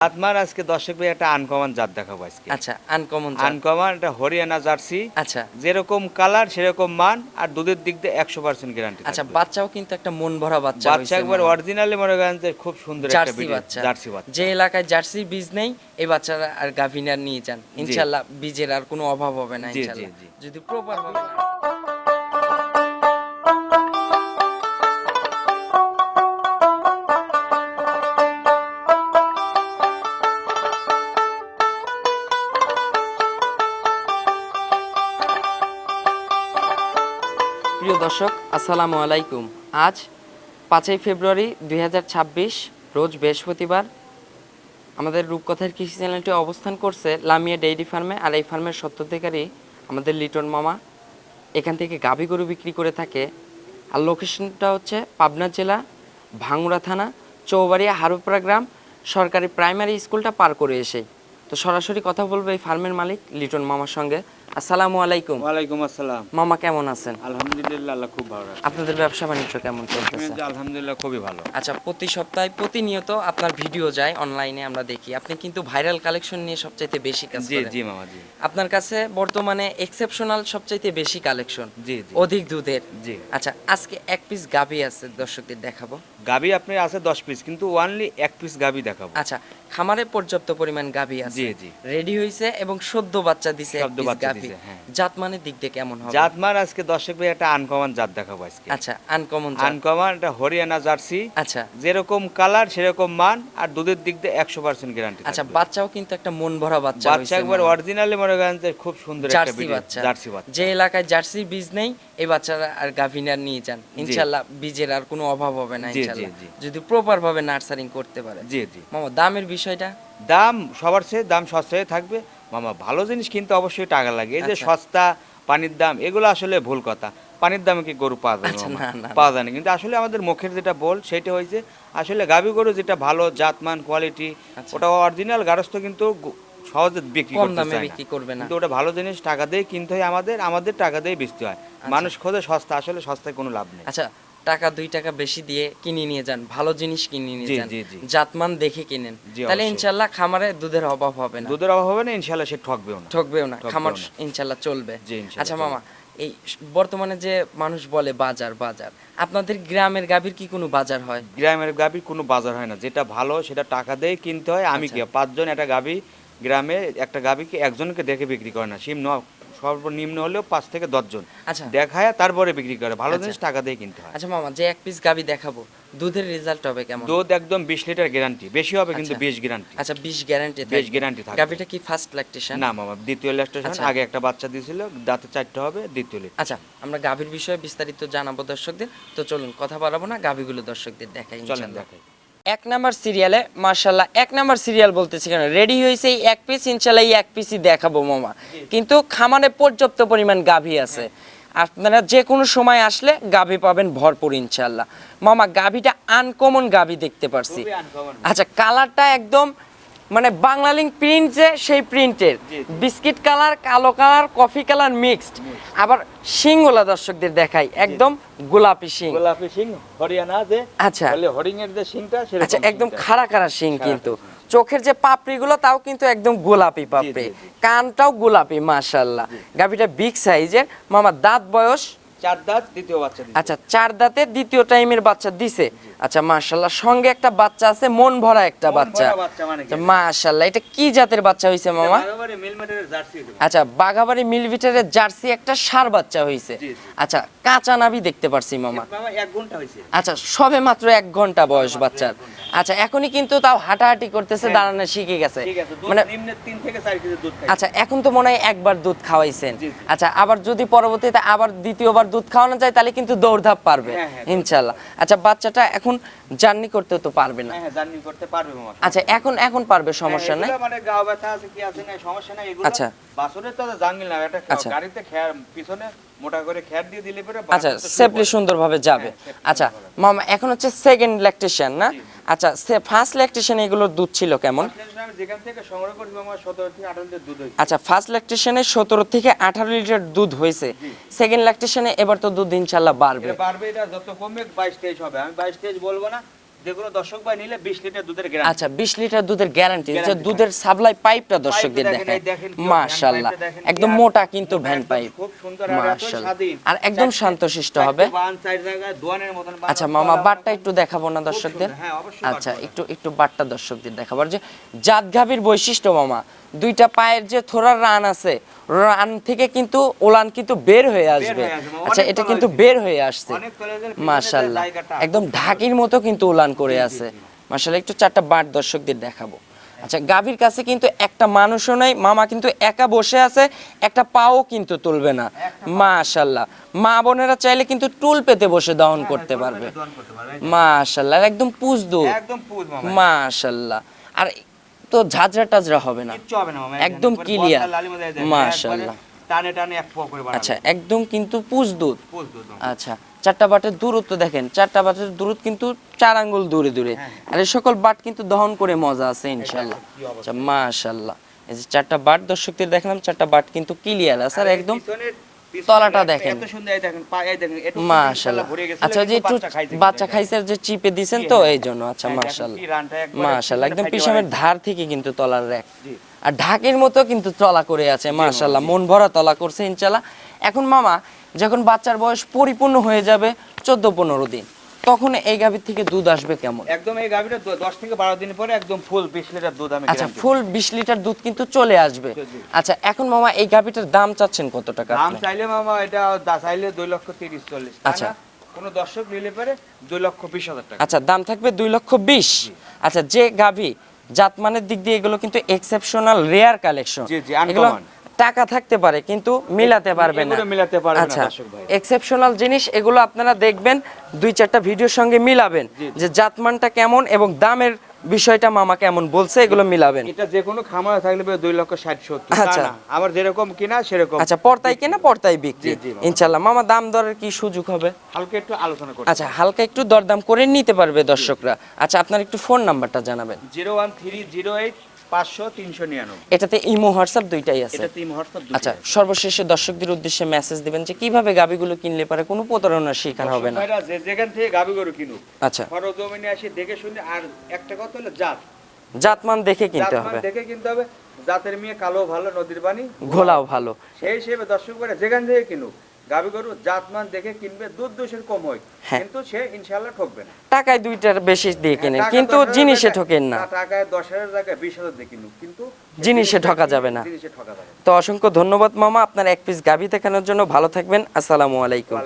আত্মার আজকে দর্শক ভাই একটা আনকমন জাত দেখাবো আজকে। আচ্ছা আনকমন আনকমন একটা হরিয়ানা জার্সি। আচ্ছা। যেরকম কালার সেরকম মান আর দুধের দিক দিয়ে একশো পার্সেন্ট গ্যারান্টি আচ্ছা বাচ্চাও কিন্তু একটা মন ভরা বাচ্চা বাচ্চা একবার। অরিজিনালি মনে করেন যে খুব সুন্দর একটা জার্সি বাচ্চা। জার্সি বাচ্চা। যে এলাকায় জার্সি বীজ নেই এই বাচ্চারা আর গাভিনার নিয়ে যান। ইনশাল্লাহ বীজের আর কোনো অভাব হবে না ইনশাল্লাহ। যদি প্রপার না- দর্শক, আসসালামু আলাইকুম। আজ পাঁচই ফেব্রুয়ারি দুই হাজার ছাব্বিশ, রোজ বৃহস্পতিবার। আমাদের রূপকথার কৃষি চ্যানেলটি অবস্থান করছে লামিয়া ডেইরি ফার্মে আর এই ফার্মের সত্ত্বাধিকারী আমাদের লিটন মামা। এখান থেকে গাভী গরু বিক্রি করে থাকে। আর লোকেশনটা হচ্ছে পাবনা জেলা ভাঙুরা থানা, চৌবাড়িয়া, হারুপাড়া গ্রাম। সরকারি প্রাইমারি স্কুলটা পার করে এসেই। তো সরাসরি কথা বলব এই ফার্মের মালিক লিটন মামার সঙ্গে। আসসালামু আলাইকুম। ওয়ালাইকুম আসসালাম। মামা কেমন আছেন? আলহামদুলিল্লাহ আল্লাহ খুব ভালো। আপনাদের ব্যবসা বাণিজ্য কেমন চলতেছে? আলহামদুলিল্লাহ খুবই ভালো। আচ্ছা প্রতি সপ্তাহে প্রতিনিয়ত আপনার ভিডিও যায় অনলাইনে আমরা দেখি। আপনি কিন্তু ভাইরাল কালেকশন নিয়ে সবচাইতে বেশি কাজ জি করেন। জি মামা জি। আপনার কাছে বর্তমানে এক্সেপশনাল সবচাইতে বেশি কালেকশন। জি জি। অধিক দুধের। জি। আচ্ছা আজকে এক পিস গাবি আছে দর্শকদের দেখাবো। গাবি আপনি আছে দশ পিস কিন্তু ওয়ানলি এক পিস গাবি দেখাবো। আচ্ছা খামারে পর্যাপ্ত পরিমাণ গাবি আছে। জি, জি। রেডি হয়েছে এবং সদ্য বাচ্চা দিছে সদ্য বাচ্চা দিছে, হ্যাঁ। জাতমানের দিক দিয়ে কেমন হবে? জাতমার আজকে দর্শক ভাই একটা আনকমন জাত দেখাবো আজকে। আচ্ছা আনকমন জাত। আনকমন একটা হরিয়ানা জার্সি। আচ্ছা। যেরকম কালার সেরকম মান আর দুধের দিক দিয়ে একশো পার্সেন্ট গ্যারান্টি আচ্ছা বাচ্চাও কিন্তু একটা মন ভরা বাচ্চা বাচ্চা একবার। অরিজিনালি মনে করেন যে খুব সুন্দর একটা জার্সি বাচ্চা। জার্সি বাচ্চা। যে এলাকায় জার্সি বীজ নেই এই বাচ্চারা আর গাভিনার নিয়ে যান। ইনশাল্লাহ বীজের আর কোনো অভাব হবে না যদি প্রপার ভাবে নার্সারিং করতে পারে। জি জি। মামা দামের বিষয়টা? দাম সবার চেয়ে দাম সস্তায় থাকবে। মামা ভালো জিনিস কিনতে অবশ্যই টাকা লাগে। এই যে আচ্ছা। সস্তা পানির দাম এগুলো আসলে ভুল কথা। পানির দামে কি গরু পাওয়া যায় আচ্ছা, না। পাওয়া যায় না কিন্তু আসলে আমাদের মুখের যেটা বল সেটা হয়েছে আসলে গাভী গরু যেটা ভালো জাতমান কোয়ালিটি আচ্ছা। ওটা অরিজিনাল গারস্থ কিন্তু সহজে বিক্রি কম করতে দামে চায় না। বিক্রি করবে না। কিন্তু ওটা ভালো জিনিস টাকা দিয়ে কিনতে হয় আমাদের আমাদের টাকা দিয়ে বেচতে হয়। মানুষ খোঁজে সস্তা আসলে সস্তায় কোনো লাভ নেই। আচ্ছা টাকা দুই টাকা বেশি দিয়ে কিনে নিয়ে যান ভালো জিনিস কিনে নিয়ে যান। জাতমান দেখে কিনেন। তাহলে। ইনশাল্লাহ খামারে দুধের অভাব হবে না। দুধের অভাব হবে না ইনশাল্লাহ সে ঠকবেও না। ঠকবেও না খামার। ইনশাল্লাহ চলবে। আচ্ছা মামা এই বর্তমানে যে মানুষ বলে বাজার বাজার আপনাদের গ্রামের গাভীর কি কোনো বাজার হয়? গ্রামের গাভীর কোনো বাজার হয় না। যেটা ভালো সেটা টাকা দিয়ে কিনতে হয়। আমি আচ্ছা। কি পাঁচজন একটা গাভী গ্রামে একটা গাভীকে একজনকে দেখে বিক্রি করে না। সিম ন- সর্বনিম্ন হলেও পাঁচ থেকে দশজন আচ্ছা। দেখায় তারপরে বিক্রি করে। ভালো আচ্ছা। জিনিস টাকা দিয়ে কিনতে হয়। আচ্ছা মামা যে এক পিস গাভী দেখাবো। দুধের রেজাল্ট হবে কেমন? দুধ একদম বিশ লিটার গ্যারান্টি বেশি হবে কিন্তু আচ্ছা। বিশ গ্যারান্টি আচ্ছা বিশ গ্যারান্টি বেশ গ্যারান্টি থাকবে। গাভীটা কি ফার্স্ট ল্যাকটেশন না মামা দ্বিতীয় ল্যাকটেশন আচ্ছা। আগে একটা বাচ্চা দিয়েছিল দাঁতে চারটে হবে দ্বিতীয় লিটার আচ্ছা আমরা গাভীর বিষয়ে বিস্তারিত জানাব দর্শকদের। তো চলুন কথা বাড়াবো না গাভীগুলো দর্শকদের দেখাই চলেন দেখাই। এক নাম্বার সিরিয়ালে মার্শাল্লাহ এক নাম্বার সিরিয়াল বলতেছি কেন? রেডি হয়েছে এই এক পিস ইনশাল্লাহ এই এক পিসই দেখাবো মামা। কিন্তু খামারে পর্যাপ্ত পরিমাণ গাভী আছে। আপনারা যে কোনো সময় আসলে গাভী পাবেন ভরপুর ইনশাল্লাহ মামা গাভিটা আনকমন গাভী দেখতে পারছি। আচ্ছা কালারটা একদম মানে বাংলালিং প্রিন্ট যে সেই প্রিন্টের। বিস্কিট কালার কালো কালার কফি কালার মিক্সড আবার শিংগুলা দর্শকদের দেখাই একদম গোলাপি শিং। গোলাপি সিং হরিয়ানা যে আচ্ছা। বলে হরিং এর যে সিংটা সেরকম আচ্ছা একদম খাড়া খাড়া শিং কিন্তু। চোখের যে পাপড়িগুলো তাও কিন্তু একদম গোলাপি পাপড়ি। কানটাও গোলাপি মাশাল্লাহ গাভিটা বিগ সাইজের মামা দাঁত বয়স চার দাঁত দ্বিতীয় বাচ্চা দিচ্ছে। আচ্ছা চার দ্বিতীয় টাইমের বাচ্চা দিছে। আচ্ছা সঙ্গে একটা বাচ্চা আছে মন ভরা একটা বাচ্চা। মানে মাশাল্লাহ এটা কি জাতের বাচ্চা হয়েছে মামা। আচ্ছা বাঘাবাড়ি মিলভিটারের জার্সি একটা সার বাচ্চা জি। আচ্ছা কাঁচা নাভি দেখতে পারছি মামা। এক ঘণ্টা হয়েছে আচ্ছা সবে মাত্র এক ঘণ্টা বয়স বাচ্চার। আচ্ছা এখনই কিন্তু তাও হাঁটাহাঁটি করতেছে হ্যাঁ। দাঁড়ানো শিখে গেছে মানে আচ্ছা এখন তো মনে হয় একবার দুধ খাওয়াইছেন। আচ্ছা আবার যদি পরবর্তীতে আবার দ্বিতীয়বার দুধ খাওয়ানো যায় তাহলে কিন্তু দৌড়ধাপ পারবে হ্যাঁ, হ্যাঁ। ইনশাল্লাহ আচ্ছা বাচ্চাটা এখন জার্নি করতে তো পারবে না জার্নি করতে পারবে আচ্ছা এখন এখন পারবে সমস্যা নাই মানে গাও ব্যথা আছে কি আছে না সমস্যা নাই এগুলো আচ্ছা। বাসনের তো জাঙ্গিল না এটা আচ্ছা। গাড়িতে খেয়ার পিছনে মোটা করে খেয়ার দিয়ে দিলে পরে আচ্ছা সেফলি সুন্দরভাবে যাবে আচ্ছা মামা এখন হচ্ছে সেকেন্ড ল্যাকটেশন না আচ্ছা ফার্স্ট ল্যাকটেশনে এগুলো দুধ ছিল কেমন? যেখান থেকে সংগ্রহ আমার সতেরো থেকে আঠারো লিটার দুধ হয়েছে। আচ্ছা ফার্স্ট ল্যাকটেশনে সতেরো থেকে আঠারো লিটার দুধ হয়েছে। সেকেন্ড ল্যাকটেশনে এবার তো দুধ ইনশাল্লাহ বাড়বে। বাড়বে এটা যত কমবে বাইশ তেইশ হবে। আমি বাইশ তেইশ বলব না যে কোনো দর্শক ভাই নিলে বিশ লিটার দুধের গ্যারান্টি আচ্ছা বিশ লিটার দুধের গ্যারান্টি যে দুধের সাপ্লাই পাইপটা দর্শকদের দেখেন, একদম মোটা কিন্তু ভ্যান পাইপ খুব সুন্দর আর একদম শান্তশিষ্ট হবে। আচ্ছা মামা বাটটা একটু দেখাবো না দর্শকদের? সুন্দর, হ্যাঁ, আচ্ছা একটু একটু বাটটা দর্শকদের দেখাবো। যে জাত গাভীর বৈশিষ্ট্য মামা দুইটা পায়ের যে থোড়ার রান আছে রান থেকে কিন্তু ওলান কিন্তু বের হয়ে আসবে। আচ্ছা এটা কিন্তু বের হয়ে আসছে। জায়গাটা, একদম ঢাকির মতো কিন্তু ওলান করে আছে। মাশাল্লাহ একটু চারটা বাট দর্শকদের দেখাবো। আচ্ছা গাভীর কাছে কিন্তু একটা মানুষও নাই মামা কিন্তু একা বসে আছে একটা পাও কিন্তু তুলবে না। মাশাল্লাহ মা বোনেরা চাইলে কিন্তু টুল পেতে বসে দহন করতে হ্যাঁ, পারবে। দোয়ান করতে মাশাল্লাহ আর একদম পুজ দুধ। একদম পুজ মামা। মাশাল্লাহ আর তো ঝাঁঝরা টাজরা হবে না একদম মাশাআল্লাহ। একবারে টানে টানে এক করে আচ্ছা একদম কিন্তু পুজ দুধ। আচ্ছা চারটা বাটের দূরত্ব দেখেন চারটা বাটের দূরত্ব কিন্তু চার আঙ্গুল দূরে দূরে। আর এই সকল বাট কিন্তু দহন করে মজা আছে ইনশাল্লাহ আচ্ছা মাশাল্লাহ এই যে চারটা বাট দর্শকদের দেখলাম চারটা বাট কিন্তু ক্লিয়ার আছে। আর একদম তলাটা দেখেন। মাশাল্লাহ আচ্ছা যে একটু বাচ্চা খাইছে যে চিপে দিছেন তো এই জন্য আচ্ছা হ্যাঁ, মাশাল্লাহ মাশাল্লাহ একদম পিছনের ধার থেকে কিন্তু তলার র্যাক। আর ঢাকের মতো কিন্তু তলা করে আছে মাশাল্লাহ মন ভরা তলা করছে ইনশাল্লাহ এখন মামা যখন বাচ্চার বয়স পরিপূর্ণ হয়ে যাবে চোদ্দ পনেরো দিন তখন এই গাভীর থেকে দুধ আসবে কেমন একদম এই গাভীটা দ- দশ থেকে বারো দিন পরে একদম ফুল বিশ লিটার দুধ আমি আচ্ছা ফুল বিশ লিটার দুধ কিন্তু চলে আসবে। আচ্ছা এখন মামা এই গাভীটার দাম চাচ্ছেন কত টাকা দাম চাইলে মামা এটা চাইলে দুই লক্ষ তিরিশ চল্লিশ তা আচ্ছা। না? কোনো দর্শক নিলে পারে দুই লক্ষ বিশ হাজার টাকা আচ্ছা দাম থাকবে দুই লক্ষ বিশ আচ্ছা যে গাভী জাতমানের দিক দিয়ে এগুলো কিন্তু এক্সেপশনাল রেয়ার কালেকশন জি, জি, এগুলো। টাকা থাকতে পারে কিন্তু মিলাতে পারবে না। মিলাতে পারবে না আচ্ছা এক্সেপশনাল জিনিস এগুলো আপনারা দেখবেন দুই চারটা ভিডিওর সঙ্গে মিলাবেন যে জাতমানটা কেমন এবং দামের বিষয়টা মামা কেমন বলছে এগুলো মিলাবেন। এটা যে কোনো খামারে থাকলে দুই লক্ষ ষাট সত্তর আচ্ছা। আমার যেরকম কিনা সেরকম আচ্ছা পর্তায় কেনা পর্তায় বিক্রি। ইনশাল্লাহ মামা। দাম দরের কি সুযোগ হবে? হালকা একটু আলোচনা করি আচ্ছা হালকা একটু দরদাম করে নিতে পারবে দর্শকরা। আচ্ছা আপনার একটু ফোন নাম্বারটা জানাবেন। Zero one three zero eight এটাতে ইমো হোয়াটসঅ্যাপ দুইটাই আছে। আচ্ছা সর্বশেষে দর্শকদের উদ্দেশ্যে মেসেজ দিবেন যে কীভাবে গাবিগুলো কিনলে পারে কোনো প্রতারণার শিকার হবে না। যেখান থেকে গাবি গরু কিনুক আচ্ছা। সরজমিনে আসি দেখে শুনে আর একটা কথা হলো জাত। জাতমান দেখে কিনতে হবে। দেখে কিনতে হবে। জাতের মেয়ে কালো ভালো নদীর পানি ঘোলাও ভালো। সেই হিসেবে দর্শক যেখান থেকে কিনুক গাবি গরু জাতমান দেখে কিনবে দুধ দোষের কম হয়। হ্যাঁ। কিন্তু সে ইনশাল্লাহ ঠকবে না। টাকায় দুইটার বেশি দিয়ে কেনেন কিন্তু জিনিসে ঠকেন না। টাকায় দশ হাজার জায়গায় বিশ হাজার দিয়ে কিনুক। কিন্তু জিনিসে ঠকা যাবে না। জিনিসে ঠকা যাবে তো অসংখ্য ধন্যবাদ মামা আপনার এক পিস গাভি দেখানোর জন্য। ভালো থাকবেন। আসসালামু আলাইকুম।